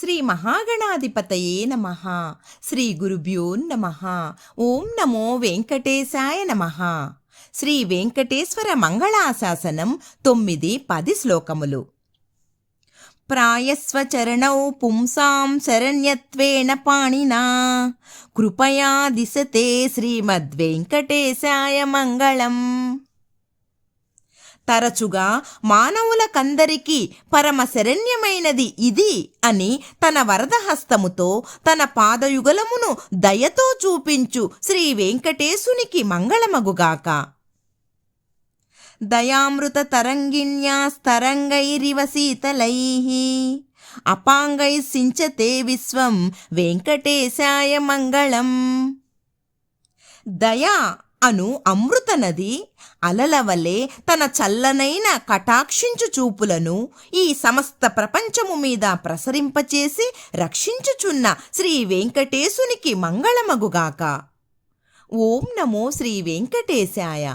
శ్రీ మహాగణాధిపతయే నమ. శ్రీ గురుభ్యో నమ. ఓం నమో వెంకటేశాయ నమ. శ్రీ వెంకటేశ్వర మంగళాశాసనం తొమ్మిది పది శ్లోకములు. ప్రాయస్వచరణౌ పుంసాం శరణ్యత్వేన పాణినా. కృపయా దిశతే శ్రీమద్వెంకటేశాయ మంగళం. తరచుగా మానవులకందరికీ పరమ శరణ్యమైనది ఇది అని తన వరదహస్తముతో తన పాదయుగలమును దయతో చూపించు శ్రీ వెంకటేశునికి మంగళమగుగాక. దయామృత తరంగిణ్యాస్తరంగైరివ శీతలై. అపాంగై సించతే విశ్వం వెంకటేశాయ మంగళం. దయా అను అమృత నది అలల వలె తన చల్లనైన కటాక్షించు చూపులను ఈ సమస్త ప్రపంచము మీద ప్రసరింపచేసి రక్షించుచున్న శ్రీ వెంకటేశునికి మంగళమగుగాక. ఓం నమో శ్రీ వెంకటేశాయ.